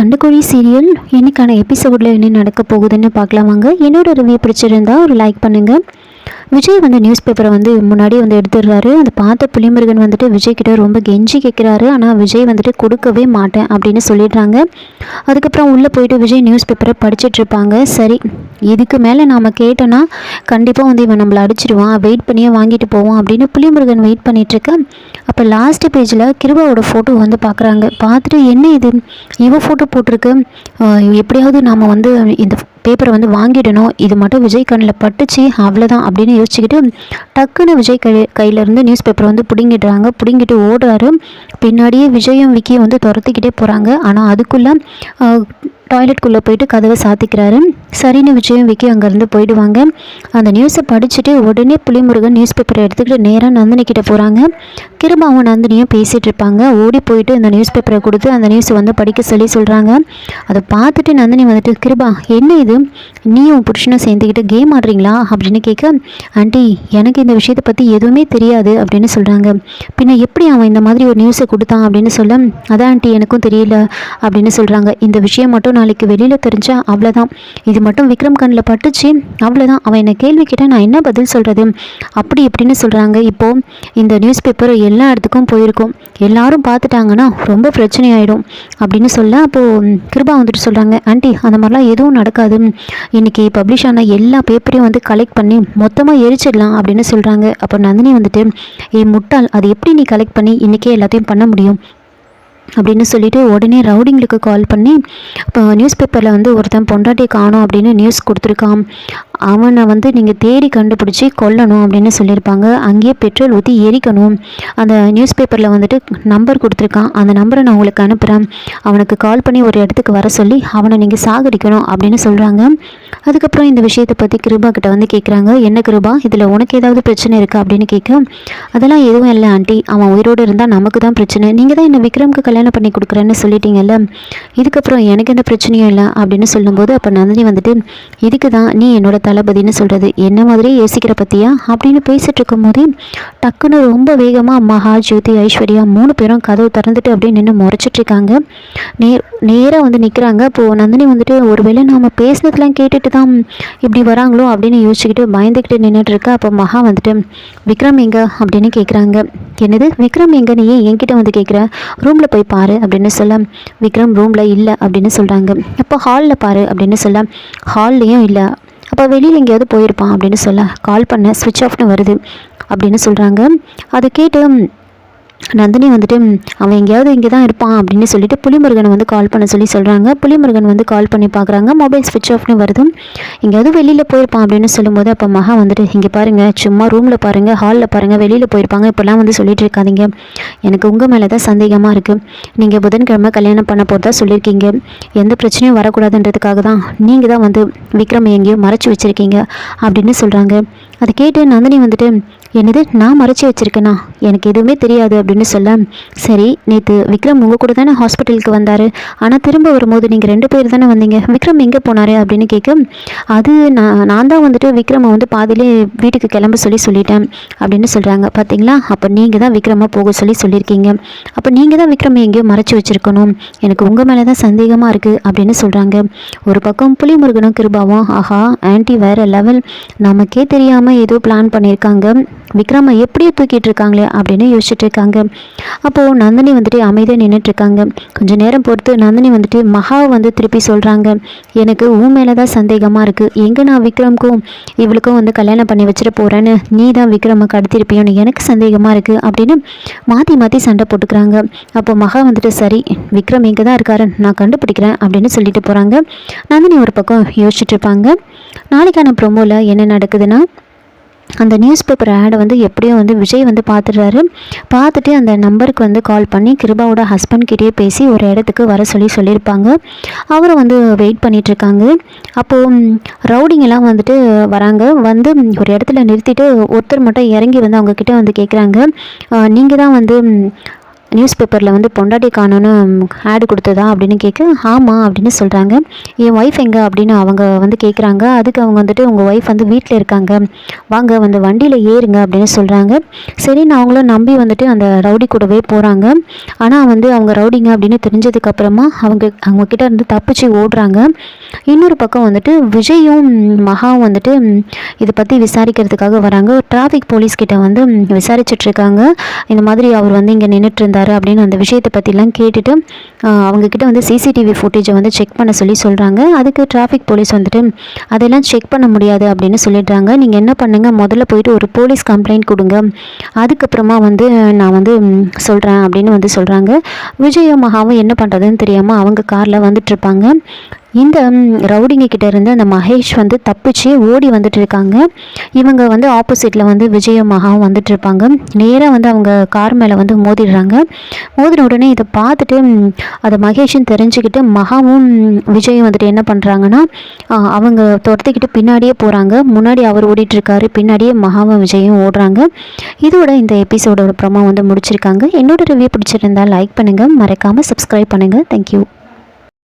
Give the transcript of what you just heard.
சண்டைக்கோழி serial இன்னைக்கான எபிசோடில் என்ன நடக்க போகுதுன்னு பார்க்கலாமாங்க. என்னோட ரிவ்யூ பிடிச்சிருந்தா ஒரு லைக் பண்ணுங்கள் விஜய் வந்து நியூஸ் பேப்பரை வந்து முன்னாடி வந்து எடுத்துடுறாரு. அதை பார்த்த புலிமுருகன் வந்துட்டு விஜய் கிட்ட ரொம்ப கெஞ்சி கேட்குறாரு ஆனால் விஜய் வந்துட்டு கொடுக்கவே மாட்டேன் அப்படின்னு சொல்லிடுறாங்க. அதுக்கப்புறம் உள்ளே போயிட்டு விஜய் நியூஸ் பேப்பரை படிச்சுட்ருப்பாங்க சரி இதுக்கு மேலே நாம் கேட்டோன்னா கண்டிப்பாக வந்து இவன் நம்மளை அடிச்சிடுவான். வெயிட் பண்ணியே வாங்கிட்டு போவோம் அப்படின்னு புலிமுருகன் வெயிட் பண்ணிட்டு அப்போ லாஸ்ட் பேஜில் கிருபாவோட ஃபோட்டோ வந்து பார்க்குறாங்க பார்த்துட்டு என்ன இது? இவன் ஃபோட்டோ போட்டிருக்கு. எப்படியாவது நாம் வந்து இந்த பேப்பரை வந்து வாங்கிடணும். இது மட்டும் விஜய் கண்ணில் பட்டுச்சு அவ்வளோதான் அப்படின்னு யோசிச்சுக்கிட்டு டக்குன்னு விஜய் கை கையிலேருந்து நியூஸ் பேப்பர் வந்து பிடுங்கிடுறாங்க. பிடுங்கிட்டு ஓடுறாரு. பின்னாடியே விஜயும் விக்கியும் வந்து துரத்திக்கிட்டே போகிறாங்க ஆனால் அதுக்குள்ளே டாய்லெட்குள்ளே போயிட்டு கதவை சாத்திக்கிறாரு. சரின்னு விஜயம் விக்கி அங்கேருந்து போயிடுவாங்க. அந்த நியூஸை படிச்சுட்டு உடனே புளிமுருகன் நியூஸ் பேப்பரை எடுத்துக்கிட்டு நேராக நந்தினி கிட்ட போகிறாங்க கிருபாவும் நந்தினியும் பேசிகிட்டு இருப்பாங்க. ஓடி போயிட்டு அந்த நியூஸ் பேப்பரை கொடுத்து அந்த நியூஸை வந்து படிக்க சொல்லி சொல்கிறாங்க அதை பார்த்துட்டு நந்தினி வந்துட்டு கிருபா என்ன இது? நீயும் புருஷனும் சேர்ந்துக்கிட்டு கேம் ஆடுறீங்களா? அப்படின்னு கேட்க ஆண்டி எனக்கு இந்த விஷயத்தை பற்றி எதுவுமே தெரியாது அப்படின்னு சொல்கிறாங்க பின்ன எப்படி அவன் இந்த மாதிரி ஒரு நியூஸை கொடுத்தான் அப்படின்னு சொல்ல அதான் ஆண்டி எனக்கும் தெரியல அப்படின்னு சொல்கிறாங்க இந்த விஷயம் மட்டும் நாளைக்கு வெளியில் தெரிஞ்சா அவ்வளோதான் இது மட்டும் விக்ரம் கண்ணில் பட்டுச்சு. அவ்வளோதான் அவன் என்னை கேள்வி கேட்டால் நான் என்ன பதில் சொல்கிறது அப்படி இப்படின்னு சொல்கிறாங்க இப்போது இந்த நியூஸ் பேப்பர் எல்லா இடத்துக்கும் போயிருக்கும். எல்லாரும் பார்த்துட்டாங்கன்னா ரொம்ப பிரச்சனை ஆகிடும் அப்படின்னு சொல்ல அப்போது கிருபா வந்துட்டு சொல்கிறாங்க ஆண்டி அந்த மாதிரிலாம் எதுவும் நடக்காது. இன்றைக்கி பப்ளிஷ் ஆன எல்லா பேப்பரையும் வந்து கலெக்ட் பண்ணி மொத்தமாக எரிச்சிடலாம் அப்படின்னு சொல்கிறாங்க அப்போ நந்தினி வந்துட்டு ஏ முட்டாள் அது எப்படி நீ கலெக்ட் பண்ணி இன்றைக்கே எல்லாத்தையும் பண்ண முடியும்? அப்படின்னு சொல்லிட்டு உடனே ரவுடிங்களுக்கு கால் பண்ணி இப்போ நியூஸ் பேப்பரில் வந்து ஒருத்தன் பொண்டாட்டி காணோம் அப்படின்னு நியூஸ் கொடுத்துருக்கான். அவனை வந்து நீங்கள் தேடி கண்டுபிடிச்சி கொல்லணும் அப்படின்னு சொல்லியிருப்பாங்க. அங்கேயே பெட்ரோல் ஊற்றி எரிக்கணும். அந்த நியூஸ் பேப்பரில் வந்துட்டு நம்பர் கொடுத்துருக்கான். அந்த நம்பரை நான் உங்களுக்கு அனுப்புகிறேன் அவனுக்கு கால் பண்ணி ஒரு இடத்துக்கு வர சொல்லி அவனை நீங்கள் சாகடிக்கணும் அப்படின்னு சொல்கிறாங்க அதுக்கப்புறம் இந்த விஷயத்தை பற்றி கிருபா கிட்ட வந்து கேட்குறாங்க என்ன கிருபா? இதில் உனக்கு ஏதாவது பிரச்சனை இருக்கா அப்படின்னு கேட்க அதெல்லாம் எதுவும் இல்லை ஆண்டி. அவன் உயிரோடு இருந்தால் நமக்கு தான் பிரச்சனை. நீங்கள் தான் என்ன விக்ரம்க்கு கல்யாணம் பண்ணி கொடுக்குறேன்னு சொல்லிட்டீங்கல்ல. இதுக்கப்புறம் எனக்கு எந்த பிரச்சனையும் இல்லை அப்படின்னு சொல்லும்போது அப்போ நந்தினி வந்துட்டு இதுக்கு தான் நீ என்னோட தளபதின்னு சொல்கிறது என்ன மாதிரி யோசிக்கிற பற்றியா அப்படின்னு பேசிட்டு இருக்கும்போதே டக்குன்னு ரொம்ப வேகமாக மகா ஜோதி ஐஸ்வர்யா மூணு பேரும் கதவு திறந்துட்டு அப்படியே நின்று முறைச்சிட்ருக்காங்க நே நேராக வந்து நிற்கிறாங்க அப்போது நந்தினி வந்துட்டு ஒருவேளை நாம் பேசினதெல்லாம் கேட்டுட்டு தான் இப்படி வராங்களோ? அப்படின்னு யோசிச்சுக்கிட்டு பயந்துக்கிட்டு நின்றுட்டு இருக்கா அப்போ மகா வந்துட்டு விக்ரம் எங்க? அப்படின்னு கேட்குறாங்க என்னது? விக்ரம் எங்க? நீ ஏன் என்கிட்ட வந்து கேட்குற ரூமில் போய் பாரு அப்படின்னு சொல்ல விக்ரம் ரூமில் இல்லை அப்படின்னு சொல்கிறாங்க அப்போ ஹாலில் பாரு அப்படின்னு சொல்ல ஹால்லேயும் இல்லை அப்போ வெளியில் எங்கேயாவது போயிருப்பான் அப்படின்னு சொல்ல கால் பண்ண ஸ்விட்ச் ஆஃப்னு வருது அப்படின்னு சொல்கிறாங்க அதை கேட்டு நந்தினி வந்துட்டு அவன் எங்கேயாவது இங்கே தான் இருப்பான் அப்படின்னு சொல்லிட்டு புலிமுருகனை வந்து கால் பண்ண சொல்லி சொல்கிறாங்க புலிமுருகன் வந்து கால் பண்ணி பார்க்குறாங்க. மொபைல் ஸ்விட்ச் ஆஃப்னு வருது எங்கேயாவது வெளியில் போயிருப்பான் அப்படின்னு சொல்லும்போது அப்போ மகா வந்துட்டு இங்கே பாருங்கள் சும்மா ரூமில் பாருங்கள் ஹாலில் பாருங்கள் வெளியில் போயிருப்பாங்க. இப்போல்லாம் வந்து சொல்லிட்டு இருக்காதீங்க. எனக்கு உங்கள் மேலே தான் சந்தேகமாக இருக்குது நீங்கள் புதன்கிழமை கல்யாணம் பண்ண போகிறதா சொல்லியிருக்கீங்க எந்த பிரச்சனையும் வரக்கூடாதுன்றதுக்காக தான் நீங்கள் தான் வந்து விக்ரம் எங்கேயோ மறைச்சி வச்சுருக்கீங்க அப்படின்னு சொல்கிறாங்க அதை கேட்டு நந்தினி வந்துட்டு என்னது நான் மறைச்சி வச்சிருக்கேனா? எனக்கு எதுவுமே தெரியாது அப்படின்னு சொல்ல சரி நேற்று விக்ரம் உங்கள் கூட தானே ஹாஸ்பிட்டலுக்கு வந்தார். ஆனால் திரும்ப வரும்போது நீங்கள் ரெண்டு பேர் தானே வந்தீங்க. விக்ரம் எங்கே போனார்? அப்படின்னு கேட்க அது நான் நான் தான் வந்துட்டு விக்ரமை வந்து பாதியிலே வீட்டுக்கு கிளம்ப சொல்லி சொல்லிட்டேன் அப்படின்னு சொல்கிறாங்க பார்த்தீங்களா அப்போ நீங்கள் தான் விக்ரமாக போக சொல்லி சொல்லியிருக்கீங்க. அப்போ நீங்கள் தான் விக்ரம் எங்கேயோ மறைச்சி வச்சுருக்கணும். எனக்கு உங்கள் மேலே தான் சந்தேகமாக இருக்குது அப்படின்னு சொல்கிறாங்க ஒரு பக்கம் புலிமுருகனும் கிருபாவும் ஆஹா ஆன்ட்டி வேறு லெவல். நமக்கே தெரியாமல் ஏதோ பிளான் பண்ணியிருக்காங்க விக்ரமை எப்படியோ தூக்கிட்டு இருக்காங்களே அப்படின்னு யோசிச்சுட்டு இருக்காங்க. அப்போது நந்தினி வந்துட்டு அமைதியாக நின்றுட்டு இருக்காங்க. கொஞ்சம் நேரம் பொறுத்து நந்தினி வந்துட்டு மகாவை வந்து திருப்பி சொல்கிறாங்க எனக்கு உன் மேலே தான் சந்தேகமாக இருக்குது எங்கே நான் விக்ரம்க்கும் இவளுக்கும் வந்து கல்யாணம் பண்ணி வச்சுட்டு போகிறேன்னு நீ தான் விக்ரமை கடத்திருப்பியோன்னு எனக்கு சந்தேகமாக இருக்குது அப்படின்னு மாற்றி மாற்றி சண்டை போட்டுக்கிறாங்க. அப்போ மகா வந்துட்டு சரி விக்ரம் இங்கே தான் இருக்காரு. நான் கண்டுபிடிக்கிறேன் அப்படின்னு சொல்லிட்டு போகிறாங்க நந்தினி ஒரு பக்கம் யோசிச்சுட்டு இருப்பாங்க. நாளைக்கான ப்ரோமோவில் என்ன நடக்குதுன்னா அந்த நியூஸ் பேப்பர் ஆடை வந்து எப்படியோ வந்து விஜய் வந்து பார்த்துடுறாரு. பார்த்துட்டு அந்த நம்பருக்கு வந்து கால் பண்ணி கிருபாவோட ஹஸ்பண்ட் கிட்டேயே பேசி ஒரு இடத்துக்கு வர சொல்லி சொல்லியிருப்பாங்க. அவரும் வந்து வெயிட் பண்ணிகிட்ருக்காங்க அப்போது ரவுடிங்கெல்லாம் வந்துட்டு வராங்க. வந்து ஒரு இடத்துல நிறுத்திட்டு ஒருத்தர் மட்டும் இறங்கி வந்து அவங்கக்கிட்ட வந்து கேட்குறாங்க நீங்கள் தான் வந்து நியூஸ் பேப்பரில் வந்து பொண்டாட்டி காணோன்னு ஆடு கொடுத்ததா அப்படின்னு கேட்க ஆமாம் அப்படின்னு சொல்கிறாங்க என் ஒய்ஃப் எங்கே? அப்படின்னு அவங்க வந்து கேட்குறாங்க அதுக்கு அவங்க வந்துட்டு உங்கள் ஒய்ஃப் வந்து வீட்டில் இருக்காங்க. வாங்க வந்து வண்டியில் ஏறுங்க அப்படின்னு சொல்கிறாங்க சரி நான் அவங்கள நம்பி வந்துட்டு அந்த ரவுடி கூடவே போகிறாங்க ஆனால் வந்து அவங்க ரவுடிங்க அப்படின்னு தெரிஞ்சதுக்கப்புறமா அவங்க அவங்கக்கிட்ட இருந்து தப்பிச்சு ஓடுறாங்க. இன்னொரு பக்கம் வந்துட்டு விஜயும் மகாவும் வந்துட்டு இதை பற்றி விசாரிக்கிறதுக்காக வராங்க. டிராஃபிக் போலீஸ் கிட்ட வந்து ம், இருக்காங்க. இந்த மாதிரி அவர் வந்து இங்கே நின்றுட்டு இருந்தார். அப்படின்னு அந்த விஷயத்தை பற்றிலாம் கேட்டுட்டு அவங்கக்கிட்ட அவங்க வந்து சிசிடிவி ஃபுட்டேஜை வந்து செக் பண்ண சொல்லி சொல்கிறாங்க அதுக்கு டிராஃபிக் போலீஸ் வந்துட்டு அதெல்லாம் செக் பண்ண முடியாது அப்படின்னு சொல்லிடுறாங்க. நீங்கள் என்ன பண்ணுங்கள் முதல்ல போயிட்டு ஒரு போலீஸ் கம்ப்ளைண்ட் கொடுங்க. அதுக்கப்புறமா வந்து நான் வந்து சொல்கிறேன் அப்படின்னு வந்து சொல்கிறாங்க விஜயும் மகாவும் என்ன பண்ணுறதுன்னு தெரியாமல் அவங்க காரில் வந்துட்டுருப்பாங்க இந்த ரவுடிங்க கிட்ட இருந்து அந்த மகேஷ் வந்து தப்பிச்சு ஓடி வந்துட்டு இருக்காங்க இவங்க வந்து ஆப்போசிட்டில் வந்து விஜயும் மகாவும் வந்துட்டு இருப்பாங்க நேராக வந்து அவங்க கார் மேலே வந்து மோதிடுறாங்க. மோதின உடனே இதை பார்த்துட்டு அதை மகேஷும் தெரிஞ்சுக்கிட்டு மகாவும் விஜயும் வந்துட்டு என்ன பண்ணுறாங்கன்னா அவங்க துரத்திக்கிட்டு பின்னாடியே போகிறாங்க முன்னாடி அவர் ஓடிட்டுருக்காரு பின்னாடியே மகாவும் விஜயும் ஓடுறாங்க. இதோட இந்த எபிசோடோட ப்ரமோ வந்து முடிச்சிருக்காங்க. என்னோட ரிவ்யூ பிடிச்சிருந்தா லைக் பண்ணுங்கள் மறக்காமல் சப்ஸ்கிரைப் பண்ணுங்கள் தேங்க்யூ